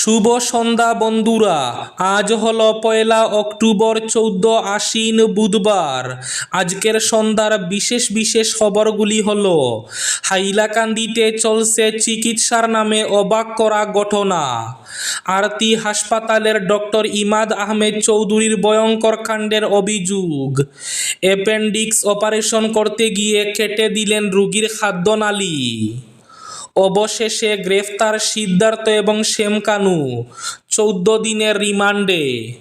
শুভ সন্ধ্যা, বন্ধুরা। আজ হলো পয়লা অক্টোবর চৌদ্দ আশ্বিন বুধবার। আজকের সন্ধ্যার বিশেষ বিশেষ খবরগুলি হল, হাইলাকান্দিতে চলছে চিকিৎসার নামে অবাক করা ঘটনা। আরতি হাসপাতালের ডক্টর ইমাদ আহমেদ চৌধুরীর ভয়ঙ্কর কাণ্ডের অভিযোগ। অ্যাপেন্ডিক্স অপারেশন করতে গিয়ে কেটে দিলেন রোগীর খাদ্যনালী। অবশেষে গ্রেফতার সিদ্ধার্থ এবং শ্যামকানু চৌদ্দ দিনের রিমান্ডে।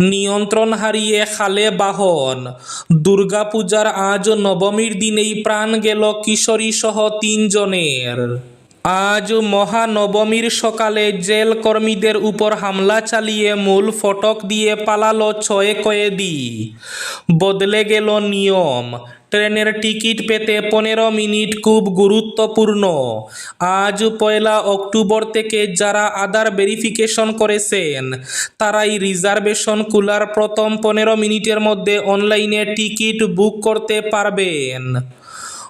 নিয়ন্ত্রণ হারিয়ে খালে বাহন। দুর্গাপূজার আজ নবমীর দিনেই প্রাণ গেল কিশোরী সহ তিনজনের। আজ মহানবমীর সকালে জেল কর্মীদের উপর হামলা চালিয়ে মূল ফটক দিয়ে পালালো ছয় কয়েদি। বদলে গেল নিয়ম। ট্রেনের টিকিট পেতে পনেরো মিনিট খুব গুরুত্বপূর্ণ। আজ পয়লা অক্টোবর থেকে যারা আধার ভেরিফিকেশন করেছেন, তারাই রিজার্ভেশন খোলার প্রথম পনেরো মিনিটের মধ্যে অনলাইনে টিকিট বুক করতে পারবেন।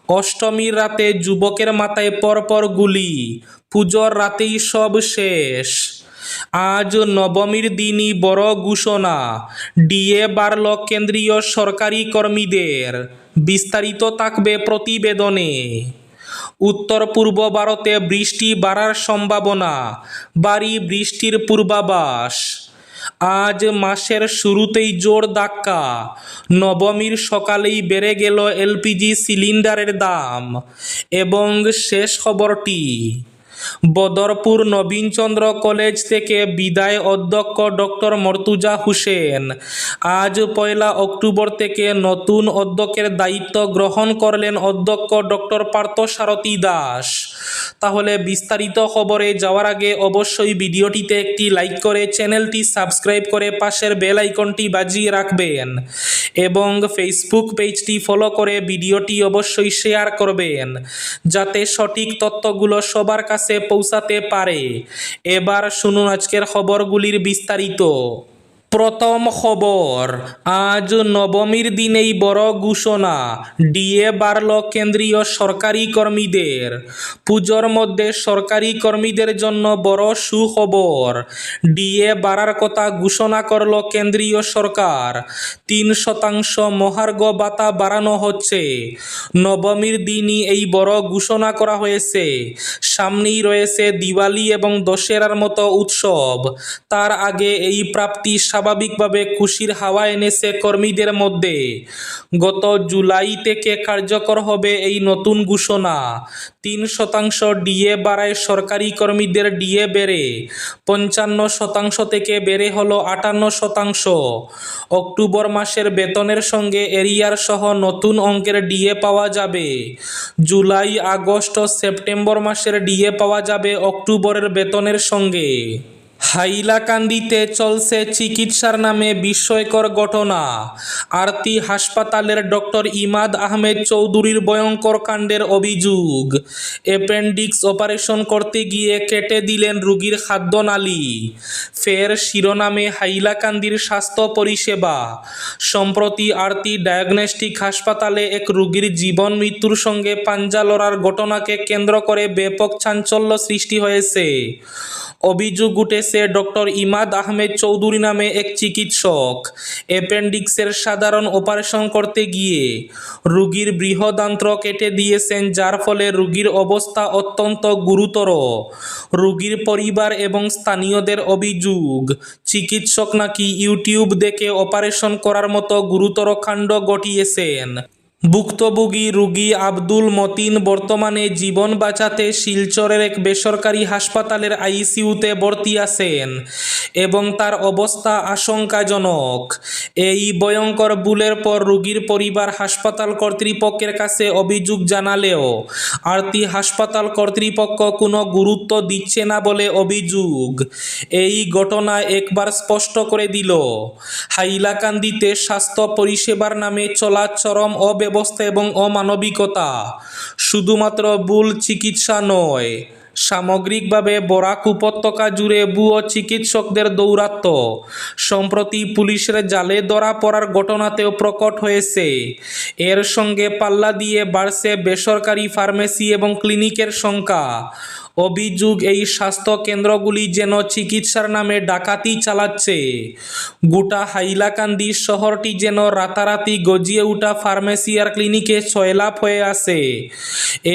অষ্টমীর রাতে যুবকের মাথায় পরপর গুলি, পুজোর রাতেই সব শেষ। আজ নবমীর দিনই বড় ঘোষণা। ডিএ বাড়ল কেন্দ্রীয় সরকারি কর্মীদের। বিস্তারিত থাকবে প্রতিবেদনে। উত্তর পূর্ব ভারতে বৃষ্টি বাড়ার সম্ভাবনা। বাড়ি বৃষ্টির পূর্বাভাস। আজ মাসের শুরুতেই জোর ধাক্কা। নবমীর সকালেই বেড়ে গেল এলপিজি সিলিন্ডারের দাম। এবং শেষ খবরটি বদরপুর নবীনচন্দ্র কলেজ থেকে বিদায় অধ্যক্ষ ডক্টর মর্তুজা হুসেন। আজ পয়লা অক্টোবর থেকে নতুন অধ্যক্ষের দায়িত্ব গ্রহণ করলেন অধ্যক্ষ ডক্টর পার্থসারথী দাস। তাহলে বিস্তারিত খবরে যাওয়ার আগে অবশ্যই ভিডিওটিতে একটি লাইক করে চ্যানেলটি সাবস্ক্রাইব করে পাশের বেল আইকনটি বাজিয়ে রাখবেন এবং ফেসবুক পেজটি ফলো করে ভিডিওটি অবশ্যই শেয়ার করবেন যাতে সঠিক তথ্যগুলো সবার কাছে পৌঁছাতে পারে। এবার শুনুন আজকের খবরগুলির বিস্তারিত। প্রথম খবর, আজ নবমীর দিনেই বড় ঘোষণা, ডিএ বাড়ল কেন্দ্রীয় সরকারি কর্মীদের। পুজোর মধ্যে সরকারি কর্মীদের জন্য বড় সুখবর, ডিএ বাড়ার কথা ঘোষণা করল কেন্দ্রীয় সরকার। তিন শতাংশ মহার্ঘ ভাতা বাড়ানো হচ্ছে। নবমীর দিনই এই বড় ঘোষণা করা হয়েছে। সামনেই রয়েছে দিওয়ালি এবং দশেরার মতো উৎসব। তার আগে এই প্রাপ্তি স্বাভাবিকভাবে খুশির হাওয়া এনেছে কর্মীদের মধ্যে। গত জুলাই থেকে কার্যকর হবে এই নতুন ঘোষণা। তিন শতাংশ ডিএ বাড়ায় সরকারি কর্মীদের ডিএ বেড়ে। পঞ্চান্ন শতাংশ থেকে বেড়ে হলো আটান্ন শতাংশ। অক্টোবর মাসের বেতনের সঙ্গে এরিয়ার সহ নতুন অঙ্কের ডিএ পাওয়া যাবে। জুলাই, আগস্ট ও সেপ্টেম্বর মাসের ডিএ পাওয়া যাবে অক্টোবরের বেতনের সঙ্গে। হাইলাকান্দিতে চলছে চিকিৎসার নামে বিস্ময়কর ঘটনা। আরতি হাসপাতালের ডক্টর ইমাদ আহমেদ চৌধুরীর ভয়ঙ্কর কাণ্ডের অভিযোগ। অ্যাপেন্ডিক্স অপারেশন করতে গিয়ে কেটে দিলেন রোগীর খাদ্যনালী। ফের শিরোনামে হাইলাকান্দির স্বাস্থ্য পরিষেবা। সম্প্রতি আরতি ডায়াগনস্টিক হাসপাতালে এক রুগীর জীবন মৃত্যুর সঙ্গে পাঞ্জা লড়ার ঘটনাকে কেন্দ্র করে ব্যাপক চাঞ্চল্য সৃষ্টি হয়েছে। অভিযোগ উঠেছে ডক্টর ইমাদ আহমেদ চৌধুরী নামে এক চিকিৎসক। অ্যাপেন্ডিক্সের সাধারণ অপারেশন করতে গিয়ে রুগীর বৃহদান্ত্র কেটে দিয়েছেন, যার ফলে রুগীর অবস্থা অত্যন্ত গুরুতর। রুগীর পরিবার এবং স্থানীয়দের অভিযোগ, চিকিৎসক নাকি ইউটিউব দেখে অপারেশন করার মতো গুরুতর কাণ্ড ঘটিয়েছেন। ভুক্তভোগী রুগী আব্দুল মতিন বর্তমানে জীবন বাঁচাতে শিলচরের এক বেসরকারি হাসপাতালের আইসিইউতে ভর্তি আছেন এবং তার অবস্থা আশঙ্কাজনক। এই ভয়ঙ্কর বুলের পর রুগীর পরিবার হাসপাতাল কর্তৃপক্ষের কাছে অভিযোগ জানালেও আরতি হাসপাতাল কর্তৃপক্ষ কোনো গুরুত্ব দিচ্ছে না বলে অভিযোগ। এই ঘটনা একবার স্পষ্ট করে দিল। হাইলাকান্দিতে স্বাস্থ্য পরিষেবার নামে চলা চরম অব্যবস্থা এবং অমানবিকতা। শুধুমাত্র ভুল চিকিৎসা নয়, সামগ্রিকভাবে বরাক উপত্যকা জুড়ে ভুয়ো চিকিৎসকদের দৌরাত্ম সম্প্রতি পুলিশের জালে ধরা পড়ার ঘটনাতেও প্রকট হয়েছে। এর সঙ্গে পাল্লা দিয়ে বাড়ছে বেসরকারি ফার্মেসি এবং ক্লিনিকের সংখ্যা। অভিযোগ, এই স্বাস্থ্য কেন্দ্রগুলি যেন চিকিৎসার নামে ডাকাতি চালাচ্ছে। গোটা হাইলাকান্দি শহরটি যেন রাতারাতি গজিয়ে ওঠা ফার্মেসি আর ক্লিনিকে সয়লাভ হয়ে আসে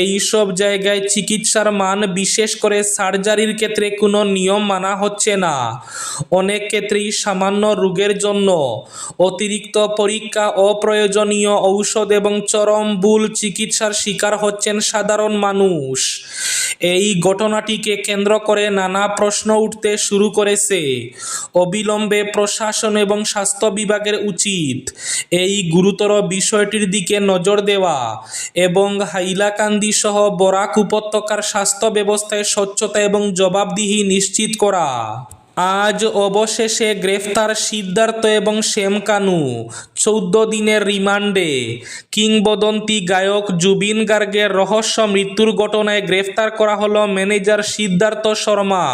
এই সব জায়গায় চিকিৎসার মান বিশেষ করে সার্জারির ক্ষেত্রে কোনো নিয়ম মানা হচ্ছে না। অনেক ক্ষেত্রেই সামান্য রোগের জন্য অতিরিক্ত পরীক্ষা, অপ্রয়োজনীয় ঔষধ এবং চরম ভুল চিকিৎসার শিকার হচ্ছেন সাধারণ মানুষ। এই ঘটনাটিকে কেন্দ্র করে নানা প্রশ্ন উঠতে শুরু করেছে। অবিলম্বে প্রশাসন এবং স্বাস্থ্য বিভাগের উচিত এই গুরুতর বিষয়টির দিকে নজর দেওয়া এবং হাইলাকান্দি সহ বরাক উপত্যকার স্বাস্থ্য ব্যবস্থায় স্বচ্ছতা এবং জবাবদিহি নিশ্চিত করা। আজ অবশেষে গ্রেফতার সিদ্ধার্থ এবং শ্যাম কানু চৌদ্দ দিনের রিমান্ডে। কিংবদন্তি গায়ক জুবিন গার্গের রহস্য মৃত্যুর ঘটনায় গ্রেফতার করা হলো ম্যানেজার সিদ্ধার্থ শর্মা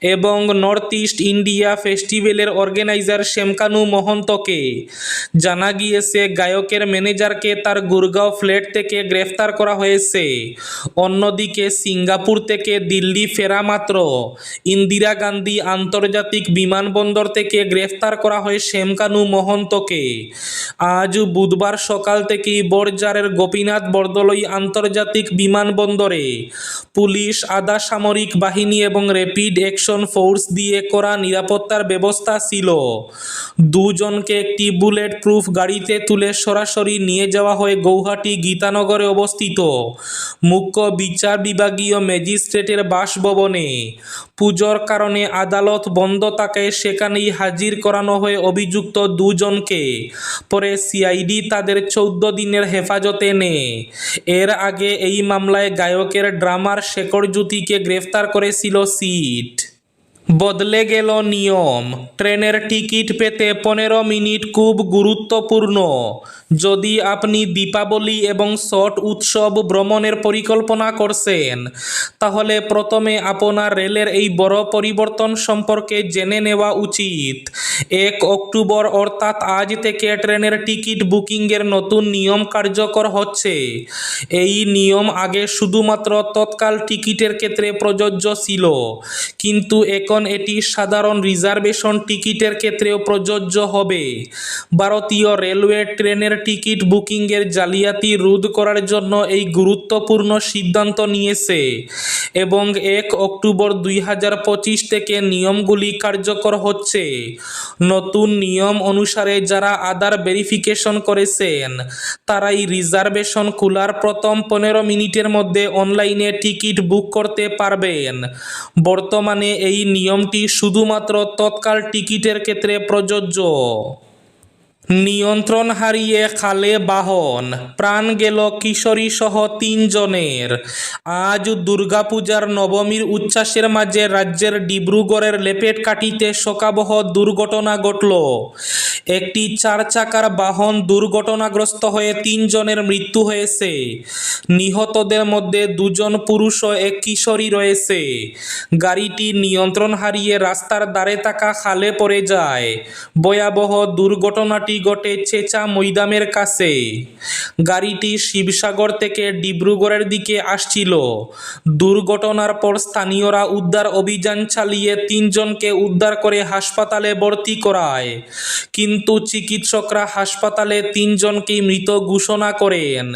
এবং নর্থ ইস্ট ইন্ডিয়া ফেস্টিভ্যালের অর্গানাইজার শ্যামকানু মহন্তকে। জানা গিয়েছে, গায়কের ম্যানেজারকে তার গুরগাঁও ফ্ল্যাট থেকে গ্রেফতার করা হয়েছে। অন্যদিকে সিঙ্গাপুর থেকে দিল্লি ফেরা মাত্র। ইন্দিরা গান্ধী আন্তর্জাতিক বিমানবন্দর থেকে গ্রেফতার করা হয় শ্যামকানু মহন্তকে। আজ বুধবার সকাল থেকেই বড়জারের গোপীনাথ বরদলৈ আন্তর্জাতিক বিমানবন্দরে পুলিশ, আধা সামরিক বাহিনী এবং র্যাপিড অ্যাকশন ফোর্স দিয়ে করা নিরাপত্তার ব্যবস্থা ছিল। দুজনকে একটি বুলেট প্রুফ গাড়িতে তুলে সরাসরি নিয়ে যাওয়া হয় গৌহাটি গীতানগরে অবস্থিত। মুখ্য বিচার বিভাগীয় ম্যাজিস্ট্রেটের বাসভবনে। পুজোর কারণে আদালত বন্ধ থাকায় সেখানেই হাজির করানো হয়ে অভিযুক্ত দুজনকে পরে সিআইডি তাদের চৌদ্দ দিনের হেফাজতে নেয় এর আগে এই মামলায় গায়কের ড্রামার শেখর জ্যোতিকে গ্রেফতার করেছিল সিট। বদলে গেল নিয়ম। ট্রেনের টিকিট পেতে পনেরো মিনিট খুব গুরুত্বপূর্ণ। যদি আপনি দীপাবলি এবং ছট উৎসব ভ্রমণের পরিকল্পনা করছেন, তাহলে প্রথমে আপনার রেলের এই বড় পরিবর্তন সম্পর্কে জেনে নেওয়া উচিত। এক অক্টোবর অর্থাৎ আজ থেকে ট্রেনের টিকিট বুকিংয়ের নতুন নিয়ম কার্যকর হচ্ছে। এই নিয়ম আগে শুধুমাত্র তৎকাল টিকিটের ক্ষেত্রে প্রযোজ্য ছিল, কিন্তু এখন এটি সাধারণ রিজার্ভেশন টিকিটের ক্ষেত্রেও প্রযোজ্য হবে। ভারতীয় রেলওয়ে ট্রেনের টিকিট বুকিংয়ের জালিয়াতি রোধ করার জন্য এই গুরুত্বপূর্ণ সিদ্ধান্ত নিয়েছে এবং এক অক্টোবর দুই হাজার পঁচিশ থেকে নিয়মগুলি কার্যকর হচ্ছে। নতুন নিয়ম অনুসারে যারা আধার ভেরিফিকেশন করেছেন, তারাই রিজার্ভেশন খোলার প্রথম পনেরো মিনিটের মধ্যে অনলাইনে টিকিট বুক করতে পারবেন। বর্তমানে এই নিয়মটি শুধুমাত্র তৎকাল টিকিটের ক্ষেত্রে প্রযোজ্য। নিয়ন্ত্রণ হারিয়ে খালে বাহন। প্রাণ গেল কিশোরী সহ তিনজনের। আজ দুর্গাপূজার নবমীর উচ্ছ্বাসের মাঝে রাজ্যের ডিব্রুগড়ের লেপেটকাঠিতে শোকাবহ দুর্ঘটনা ঘটল। একটি চার চাকার বাহন দুর্ঘটনাগ্রস্ত হয়ে তিনজনের মৃত্যু হয়েছে। নিহতদের মধ্যে দুজন পুরুষ ও এক কিশোরী রয়েছে। গাড়িটি নিয়ন্ত্রণ হারিয়ে রাস্তার ধারে থাকা খালে পড়ে যায়। ভয়াবহ দুর্ঘটনাটি ঘটে চেচা মৈদামের কাছে। গাড়িটি শিবসাগর থেকে ডিব্রুগড়ের দিকে আসছিল। দুর্ঘটনার পর স্থানীয়রা উদ্ধার অভিযান চালিয়ে তিনজনকে উদ্ধার করে হাসপাতালে ভর্তি করায়। কিন্তু চিকিৎসকরা হাসপাতালে তিনজনকেই মৃত ঘোষণা করেন।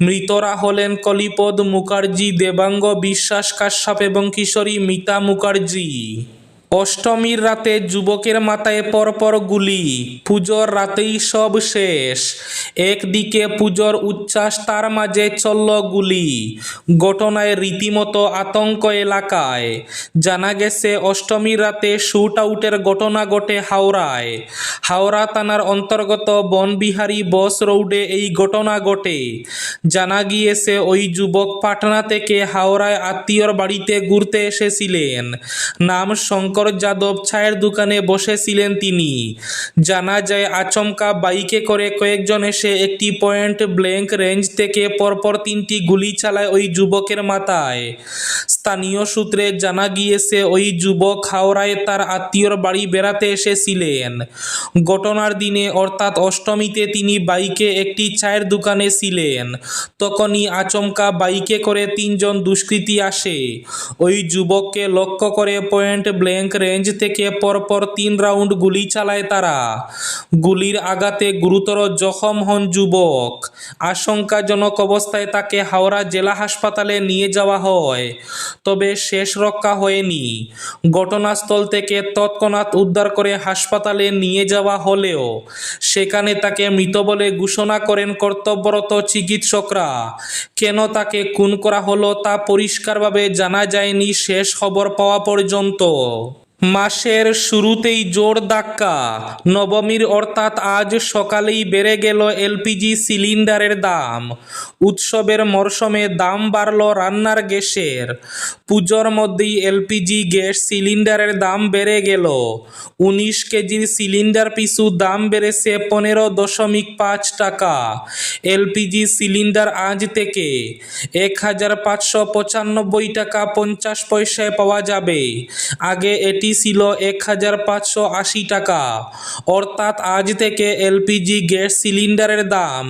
মৃতরা হলেন কলিপদ মুখার্জি, দেবাঙ্গ বিশ্বাস কাশ্যপ এবং কিশোরী মিতা মুখার্জি। অষ্টমীর রাতে যুবকের মাথায় পরপর গুলি, পুজোর রাতেই সব শেষ। একদিকে পুজোর উচ্ছ্বাস, তার মাঝে চলল গুলি। ঘটনায় রীতিমতো আতঙ্ক এলাকায়। জানা গেছে, অষ্টমীর রাতে শুট আউটের ঘটনা ঘটে হাওড়ায়। হাওড়া থানার অন্তর্গত বনবিহারী বস রোডে এই ঘটনা ঘটে। জানা গিয়েছে, ওই যুবক পাটনা থেকে হাওড়ায় আত্মীয়র বাড়িতে ঘুরতে এসেছিলেন। নাম শঙ্কর শঙ্কর যাদব চায়ের দোকানে বসেছিলেন তিনি। জানা যায়, আচমকা বাইকে করে কয়েকজন এসে একটি পয়েন্ট ব্ল্যাঙ্ক রেঞ্জ থেকে পরপর তিনটি গুলি চালায় ওই যুবকের মাথায়। স্থানীয় সূত্রে জানা গিয়েছে, ওই যুবক হাওড়ায় তার আত্মীয়র বাড়ি বেড়াতে এসেছিলেন। ঘটনার দিনে, অর্থাৎ অষ্টমীতে, তিনি বাইকে একটি চায়ের দোকানে ছিলেন। তখনই আচমকা বাইকে করে তিনজন দুষ্কৃতী আসে। ওই যুবককে লক্ষ্য করে পয়েন্ট ব্ল্যাঙ্ক রেঞ্জ থেকে পরপর তিন রাউন্ড গুলি চালায় তারা। গুলির আঘাতে গুরুতর জখম হন যুবক। আশঙ্কাজনক অবস্থায় তাকে হাওড়া জেলা হাসপাতালে নিয়ে যাওয়া হয়, তবে শেষ রক্ষা হয়নি। ঘটনাস্থল থেকে তৎক্ষণাৎ উদ্ধার করে হাসপাতালে নিয়ে যাওয়া হলেও সেখানে তাকে মৃত বলে ঘোষণা করেন কর্তব্যরত চিকিৎসকরা। কেন তাকে খুন করা হলো তা পরিষ্কারভাবে জানা যায়নি, শেষ খবর পাওয়া পর্যন্ত। মাসের শুরুতেই জোর ধাক্কা। নবমীর অর্থাৎ আজ সকালেই বেড়ে গেল এলপিজি সিলিন্ডারের দাম। উৎসবের মরশুমে দাম বাড়ল রান্নার গ্যাসের। পুজোর মধ্যেই এলপিজি গ্যাস সিলিন্ডারের দাম বেড়ে গেল। উনিশ কেজির সিলিন্ডার পিছু দাম বেড়েছে পনেরো দশমিক পাঁচ টাকা। এলপিজি সিলিন্ডার আজ থেকে এক হাজার পাঁচশো পঁচানব্বই টাকা পঞ্চাশ পয়সায় পাওয়া যাবে। আগে এটি ছিল এক হাজার পাঁচশো আশি টাকা। অর্থাৎ আজ থেকে এলপিজি গ্যাস সিলিন্ডারের দাম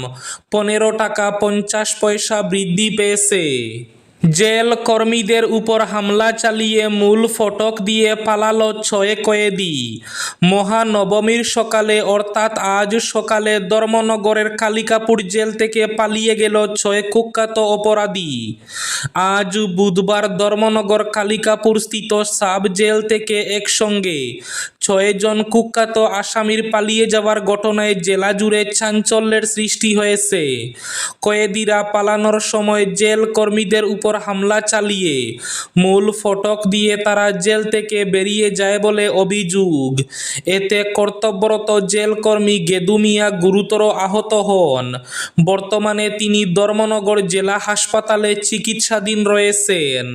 পনেরো টাকা পঞ্চাশ পয়সা বৃদ্ধি পেয়েছে। জেল কর্মীদের উপর হামলা চালিয়ে মূল ফটক দিয়ে পালালো ছয় কয়েদি। মহানবমীর সকালে, অর্থাৎ আজ সকালে, ধর্মনগরের কালিকাপুর জেল থেকে পালিয়ে গেল ছয় কুখ্যাত অপরাধী। আজ বুধবার ধর্মনগর কালিকাপুর স্থিত সাব জেল থেকে একসঙ্গে ছয়জন কুখ্যাত আসামির পালিয়ে যাওয়ার ঘটনায় জেলা জুড়ে চাঞ্চল্যের সৃষ্টি হয়েছে। কয়েদিরা পালানোর সময় জেল কর্মীদের উপর হামলা চালিয়ে মূল ফটক দিয়ে তারা জেল থেকে বেরিয়ে যায় বলে অভিযোগ। এতে কর্তব্যরত জেল কর্মী গেদু মিয়া গুরুতর আহত হন। বর্তমানে তিনি ধর্মনগর জেলা হাসপাতালে চিকিৎসাধীন রয়েছেন।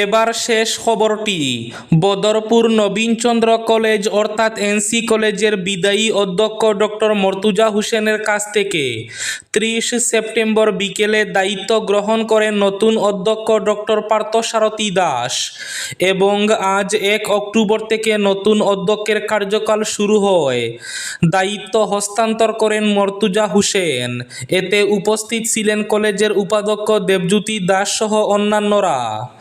এবার শেষ খবরটি। বদরপুর নবীনচন্দ্র কলেজ অর্থাৎ এনসি কলেজের বিদায়ী অধ্যক্ষ ডক্টর মর্তুজা হোসেনের কাছ থেকে ত্রিশ সেপ্টেম্বর বিকেলে দায়িত্ব গ্রহণ করেন নতুন অধ্যক্ষ ডক্টর পার্থসারথী দাস এবং আজ এক অক্টোবর থেকে নতুন অধ্যক্ষের কার্যকাল শুরু হয়। দায়িত্ব হস্তান্তর করেন মর্তুজা হোসেন। এতে উপস্থিত ছিলেন কলেজের উপাধ্যক্ষ দেবজ্যোতি দাস সহ অন্যান্যরা।